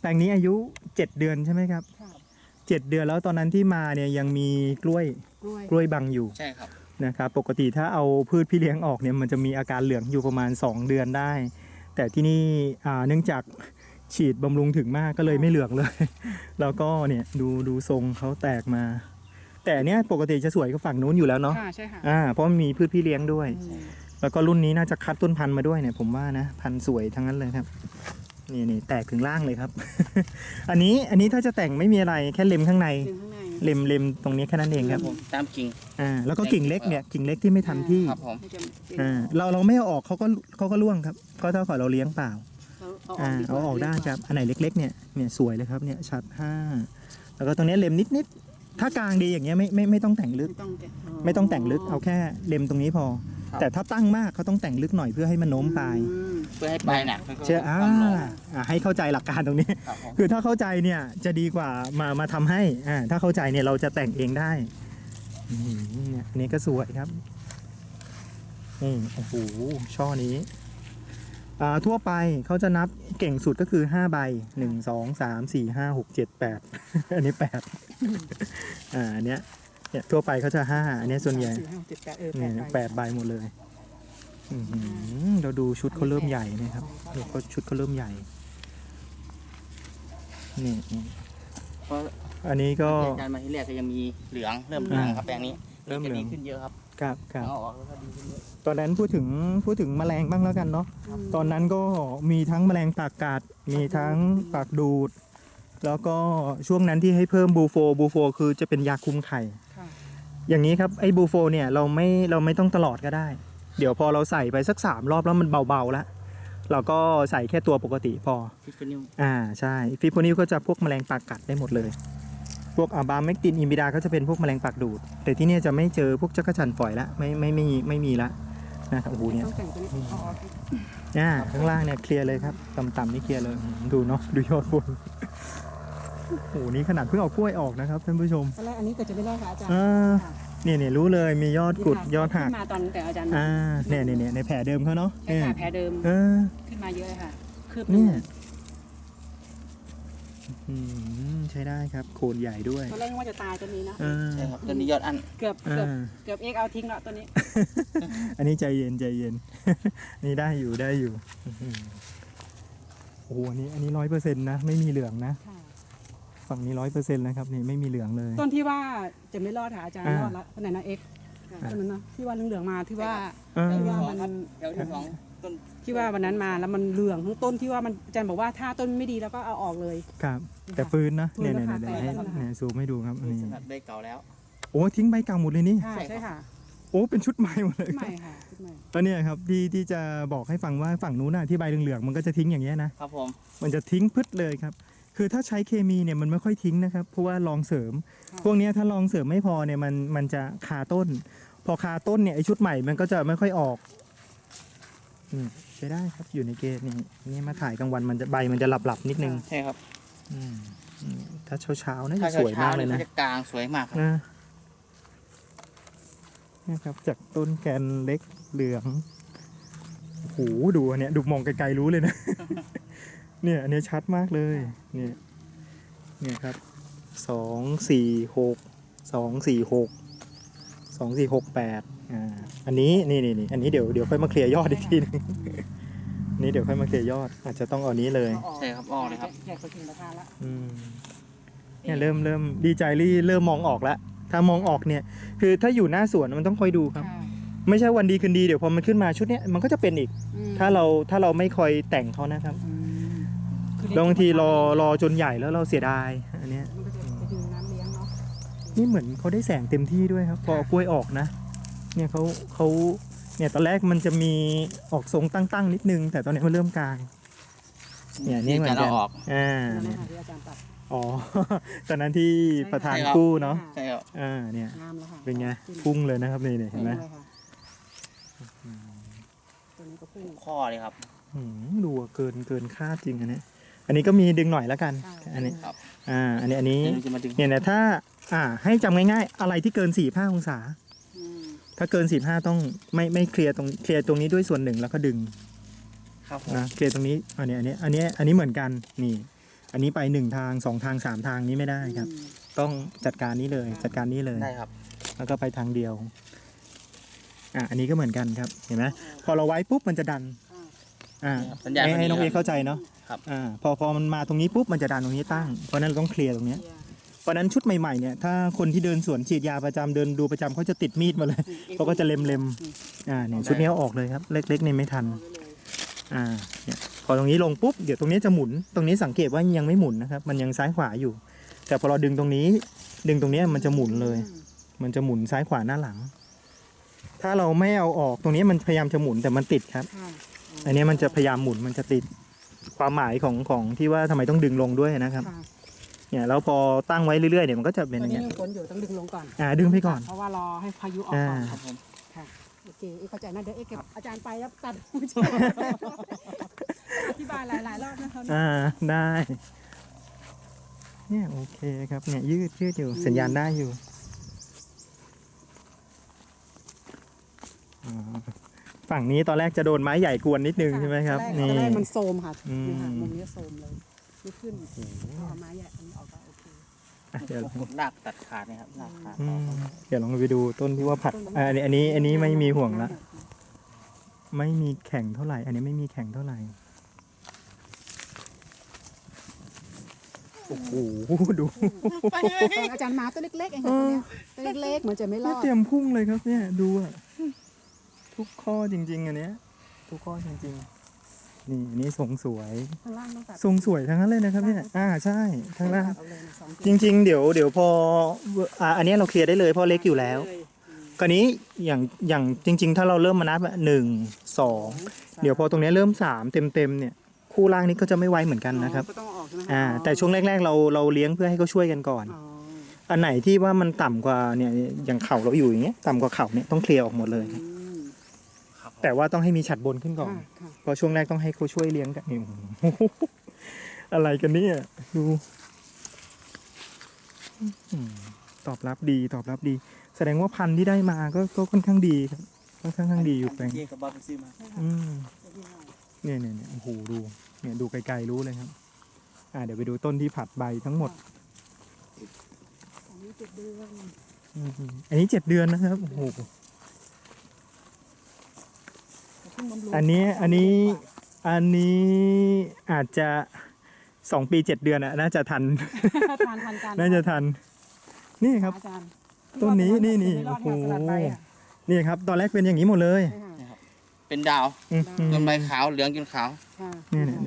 แปลงนี้อายุ7เดือนใช่ไหมครับค่ะ7เดือนแล้วตอนนั้นที่มาเนี่ยยังมีกล้วยกล้วยกล้วยบังอยู่ใช่ครับ นะครับปกติถ้าเอาพืชพี่เลี้ยงออกเนี่ยมันจะมีอาการเหลืองอยู่ประมาณ 2 เดือนได้ แต่ที่นี่อ่าเนื่องจากฉีดบำรุงถึงมากก็เลยไม่เหลืองเลย แล้วก็เนี่ยดูดูทรงเขาแตกมา แต่เนี้ยปกติจะสวยกว่าฝั่งนู้นอยู่แล้วเนาะค่ะใช่ค่ะอ่าเพราะมันมีพืชพี่เลี้ยงด้วย อืมแล้วก็รุ่นนี้น่าจะคัดต้นพันธุ์มาด้วยเนี่ยผมว่านะพันธุ์สวยทั้งนั้นเลยครับ นี่นี่แตกถึงล่างเลยครับ อันนี้อันนี้ถ้าจะแต่งไม่มีอะไรแค่เล็มข้างในดึงข้างในเล็มเล็มตรงนี้แค่นั้นเองครับผมตามกิ่ง อ่าแล้วก็กิ่งเล็กเนี่ยกิ่งเล็กที่ไม่ทันที่ครับผมให้จะเป็นอ่าเราเราไม่เอาออกเขาก็เขาก็ร่วงครับ ก็เท่ากับเราเลี้ยงเปล่าเอาอ่าดีว่เอาออกได้ครับ อันไหนเล็กๆเนี่ย เนี่ยสวยเลยครับ เนี่ยชัดห้า แล้วก็ตรงนี้เล็มนิดๆ ถ้ากลางดีอย่างเงี้ยไม่ไม่ไม่ต้องแต่งลึก ไม่ต้องแต่ไม่ต้องแต่งลึก เอาแค่เล็มตรงนี้พอแต่ถ้าตั้งมากเขาต้องแต่งลึกหน่อยเพื่อให้มันโน้มปลาย อืมเพื่อให้ปลายหนักแล้วก็เชื่ออ่าความลงอ่าให้เข้าใจหลักการตรงนี้ ครับผมคือถ้าเข้าใจเนี่ยจะดีกว่ามามาทำให้อ่าถ้าเข้าใจเนี่ยเราจะแต่งเองได้อืมเนี่ยอันนี้ก็สวยครับนี่โอ้โหช่อนี้อ่าทั่วไปเขาจะนับเก่งสุดก็คือ5ใบ1 2 3 4 5 6 7 8 อันนี้8อ่าอันเนี้ยเนี่ยทั่วไปเขาจะ5อันเนี้ยส่วนใหญ่สี่ห้าเจ็ดแปดเออเนี่ยแปดแปดใบหมดเลย อื้อหือเราดูชุดเขาเริ่มใหญ่นะครับดูเขาชุดเขาเริ่มใหญ่ นี่นี่เพราะอันนี้ก็อาจารย์มาที่แรกก็ยังมีเหลืองเริ่มเหลืองครับแปลงนี้เริ่มเหลือง จะดีขึ้นเยอะครับครับครับ เอาออกแล้วก็ดีขึ้นเยอะตอนนั้นพูดถึงพูดถึงแมลงบ้างแล้วกันเนาะ ตอนนั้นก็มีทั้งแมลงปากกัด มีทั้งปากดูด แล้วก็ช่วงนั้นที่ให้เพิ่มบูโฟบูโฟคือจะเป็นยาคุมไข่ ค่ะ อย่างนี้ครับไอ้บูโฟเนี่ยเราไม่เราไม่ต้องตลอดก็ได้ เดี๋ยวพอเราใส่ไปสักสามรอบแล้วมันเบาๆแล้วเราก็ใส่แค่ตัวปกติพอฟิฟนิวอ่าใช่ฟิโพนิลก็จะพวกแมลงปากกัดได้หมดเลย พวกอาบาเมกตินอิมิดาก็จะเป็นพวกแมลงปากดูด แต่ที่เนี่ยจะไม่เจอพวกจักรจันทร์ฝอยละไม่ไม่ไม่มีไม่มีละนะครับโอ้โหเนี่ยต้องแต่งตัวนี้เอาออกอ่าข้างล่างเนี่ยเคลียร์เลยครับต่ำๆนี่เคลียร์เลยดูเนาะดูยอดบนโอ้โหนี่ขนาดเพิ่งเอากล้วยออกนะครับท่านผู้ชมตอนแรกอันนี้เกิดจะไม่รอดค่ะอาจารย์อ่าค่ะ เนี่ยเนี่ยรู้เลยมียอดกุดยอดหัก ขึ้นมาตอนแต่อาจารย์อ่าเนี่ยเนี่ยเนี่ยในแผลเดิมเขาเนาะใช่เนี่ยค่ะแผลเดิมเออขึ้นมาเยอะเลยค่ะ คืบเนี่ยอืมใช้ได้ครับโคนใหญ่ด้วยตอนแรกนึกว่าจะตายตัวนี้นะเออใช่ครับต้นนี้ยอดอันเกือบเอเกือบอเกือบเอ็กเอาทิ้งแล้วตัวนี้ อันนี้ใจเย็นใจเย็น นี่ได้อยู่ได้อยู่อื้อหือโอ้โหอันนี้อันนี้ร้อยเปอร์เซ็นต์นะ ไม่มีเหลืองนะค่ะ ฝั่งนี้ร้อยเปอร์เซ็นต์นะครับนี่ไม่มีเหลืองเลย ต้นที่ว่าจะไม่รอดค่ะอาจารย์อ่ารรอดละคนไหนนะเอ็กอ่าต้นนั้นเนาะที่ว่าเหลืองๆมาที่ว่าเออที่ว่ามันแถวที่สองต้นที่ว่าวันนั้นมาแล้วมันเหลืองทั้งต้นที่ว่ามันอาจารย์บอกว่าถ้าต้นไม่ดีแล้วก็เอาออกเลย ครับ แต่ฟื้นนะฟื้เนี่ยนเนี่ยแล้วเนี่ยค่ะเนี่ยเนี่ยซูมให้ดูครับนี่สลัดได้เก่าแล้ว โอ้ทิ้งใบเก่าหมดเลยนี่ ใช่ใช่ค่ะโอ้เป็นชุดใหม่หมดเลยใหม่ค่ะชุดใหม่ แล้วเนี่ยครับที่ที่จะบอกให้ฟังว่าฝั่งนู้นน่ะที่ใบเหลืองๆมันก็จะทิ้งอย่างเงี้ยนะครับผม มันจะทิ้งพึดเลยครับ คือถ้าใช้เคมีเนี่ยมันไม่ค่อยทิ้งนะครับ เพราะว่าลองเสริม พวกเนี้ยถ้าลองเสริมไม่พอเนี่ยมันมันจะคาต้น พอคาต้นเนี่ยไอชุดใหม่มันก็จะไม่ค่อยออกอืมใช้ได้ครับอยู่ในเกณฑ์นี่นี่มาถ่ายกลางวันมันจะใบมันจะหลับหลับๆนิดนึงใช่ครับอืมอืมถ้าเช้าเช้าๆน่าถ้าจะสวยมากเลยนะจะกลางสวยมากครับนะเนี่ยครับ จากต้นแกนเล็กเหลืองโอ้โหดูอันเนี้ยดูมองไกลๆรู้เลยนะ เนี่ยอันเนี้ยชัดมากเลยเนี่ยเนี่ยครับสองสี่หกสองสี่หกสองสี่หกแปดอ่าอันนี้นี่นี่นี่อันนี้เดี๋ยวเดี๋ยวค่อยมาเคลียร์ยอดอีกทีหนึงอันนี้เดี๋ยวค่อยมาเคลียร์ยอด อาจจะต้องเอานี้เลยเอาออกใช่ครับออกเลยครับ แจกไปถึงราคาละอืมเนี่ยเริ่มเริ่มดีใจรี่เริ่มมองออกแล้วถ้ามองออกเนี่ยคือถ้าอยู่หน้าสวนมันต้องคอยดูครับค่ะไม่ใช่วันดีคืนดีเดี๋ยวพอมันขึ้นมาชุดเนี้ยมันก็จะเป็นอีกอืมถ้าเราถ้าเราไม่คอยแต่งเขานะครับ อืมคือแล้ว บางทีรอรอจนใหญ่แล้วเราเสียดายอันเนี้ยมันก็จะไปดึงน้ำเลี้ยงเนาะนี่เหมือนเขาได้แสงเต็มที่ด้วยครับพอเอากล้วยออกนะ เนี่ยเขาเขาเนี่ยตอนแรกมันจะมีออกทรงตั้งๆนิดนึง แต่ตอนนี้มันเริ่มกลาง เนี่ยนี่เหมือนจะกันเอาออกอ่านั่นเนี่ยนะคะที่อาจารย์ตัดอ๋อ ตอนนั้นที่ประธานใช่ครับกู้เนาะใช่ครับอ่าเนี่ย งามแล้วค่ะเป็นไงขึ้นพุ่งเลยนะครับนี่เนี่ยเห็นไหมลยค่ะตัวนี้ก็พุ่ง ข้อเลยครับอืมดูอะเกินเกินคาดจริงอันเนี้ย อันนี้ก็มีดึงหน่อยแล้วกันใช่อันนี้ครับ อ่า อันนี้อันนี้เดี๋ยวเราจะมาดึง เนี่ยนะถ้า อ่า ให้จำง่ายๆ อะไรที่เกิน4 5องศา อืมถ้าเกิน45ต้องไม่ไม่เคลียร์ตรงเคลียร์ตรงนี้ด้วยส่วนหนึ่งแล้วก็ดึงครับผมนะเคลียร์ตรงนี้อันนี้อันนี้อันนี้อันนี้เหมือนกันนี่ อันนี้ไปหนึ่งทางสองทางสามทางนี้ไม่ได้ครับ อืมต้องจัดการนี้เลยจัดการนี้เลย ได้ครับ แล้วก็ไปทางเดียว อะ อันนี้ก็เหมือนกันครับ เห็นไหม พอเราไว้ปุ๊บมันจะดัน อ่าอ่าสัญญาณให้ให้พอดีน้องเอครับ เข้าใจเนาะ ครับ อ่าพอพอมันมาตรงนี้ปุ๊บมันจะดันตรงนี้ตั้ง เพราะฉะนั้นเราต้องเคลียร์ตรงเนี้ยเคลียร์เพราะฉะนั้นชุดใหม่ๆเนี่ยถ้าคนที่เดินสวนฉีดยาประจำเดินดูประจำเขาจะติดมีดมาเลยเขาก็จะเล็มๆอ่าเนี่ยชุดนี้เอาออกเลยครับเล็กๆเนี่ยไม่ทันเอาไว้เลยอ่าเนี่ยพอตรงนี้ลงปุ๊บเดี๋ยวตรงนี้จะหมุน ตรงนี้สังเกตว่ายังไม่หมุนนะครับ มันยังซ้ายขวาอยู่ แต่พอเราดึงตรงนี้ ดึงตรงเนี้ยมันจะหมุนเลย มันจะหมุนซ้ายขวาหน้าหลัง ถ้าเราไม่เอาออกตรงนี้มันพยายามจะหมุนแต่มันติดครับค่ะอันนี้มันจะพยายามหมุนมันจะติด ความหมายของของที่ว่าทำไมต้องดึงลงด้วยนะครับ ค่ะเนี่ยแล้วพอตั้งไว้เรื่อยๆเนี่ยมันก็จะเป็นอตัวย่างนี้เงี้ยมีฝนอยู่ต้องดึงลงก่อน อ่าดึงไปก่อน เพราะว่ารอให้พายุออกอ่าก่อนครับผม ค่ะโอเคเอ๊ะเข้าใจนะเดี๋ยวเอ๊ะเก็บอาจารย์ไปแล้วตัดอธิบายหลายๆรอบนะคะอ่าได้ เนี่ยโอเคครับเนี่ยยืดยืดอยู่สัญญาณได้อยู่อ่า ฝั่งนี้ตอนแรกจะโดนไม้ใหญ่กวนนิดนึงใช่ไหมครับตอนนี่ แรกมันโซมค่ะอืม นี่ค่ะมุมนี้โซมเลยไม่ขึ้นเอาไม้ใหญ่อันนี้ออกก็โอเคอะเดี๋ยว ผมลากตัดขาดนะครับลากขาดอืมเดี๋ยวลองไปดูต้นที่ว่าผัดอ่าอันนี้อันนี้อันนี้ไม่มีห่วงละ ไม่มีแข่งเท่าไหร่ อันนี้ไม่มีแข่งเท่าไหร่ โอ้โห ดูอาจารย์มาตัวเล็กๆเองค่ะตัวเนี้ยตัวเล็กๆเหมือนจะไม่รไม่อด เตรียมพุ่งเลยครับเนี่ย ดูอะ ทุกข้อจริง ๆ อันเนี้ย ทุกข้อจริง ๆ นี่อันนี้ทรงสวย ข้างล่างต้องตัดทรงสวยทั้งนั้นเลยนะครับเนี่ย อ่าใช่ทั้งล่างเอาเลยนะสองจริง ๆ เดี๋ยวเดี๋ยวพออ่าอันนี้เราเคลียร์ได้เลยเพราะเล็กอยู่แล้ว เลยคราวนี้อย่างอย่างจริง ๆ ถ้าเราเริ่มมานับอะหนึ่งสองเดี๋ยวพอตรงเนี้ยเริ่มสามเต็มเต็มๆเนี่ยคู่ล่างนี้ก็จะไม่ไวเหมือนกันนะครับก็ต้องออกใช่ไหมคะอ่า แต่ช่วงแรก ๆ เราเราเลี้ยงเพื่อให้เขาช่วยกันก่อน อ๋ออันไหนที่ว่ามันต่ำกว่าเนี่ยอย่างเข่าเราอยู่อย่างเงี้ยต่ำกว่าเข่าเนี่ยต้องเคลียร์ออกหมดเลย อืมครับผม แต่ว่าต้องให้มีฉัดบนขึ้นก่อนค่ะค่ะเพราะช่วงแรกต้องให้เขาช่วยเลี้ยงกันนี่โอ้โหอะไรกันเนี่ยดูอืมตอบรับดีตอบรับดี แสดงว่าพันธุ์ที่ได้มาก็ก็ค่อนข้างดีครับค่อนข้างดีอยู่แปลงเยี่ยกับบอลไปซื้อมาอืมเนี่ยเนี่ยเนี่ยโอ้โหดูเนี่ยดูไกลๆรู้เลยครับ อ่าเดี๋ยวไปดูต้นที่ผัดใบทั้งหมดอันนี้เจ็ดเดือนอืมอันนี้เจ็ดเดือนนะครับโอ้โห เพิ่งบำรุงอันนี้อันนี้อันนี้อาจจะสองปีเจ็ดเดือนอะน่าจะทัน ทานทานกันน่าจะทัน นี่ครับ อาจารย์ต้นนี้นี่นี่ไม่รอดโอ้โหค่ะสลัดไปอะนี่ครับ ตอนแรกเป็นอย่างนี้หมดเลยใช่ค่ะเป็นดาวอืมจนใบขาวเหลืองจนขาว ค่ะเนี่ยเนี่ย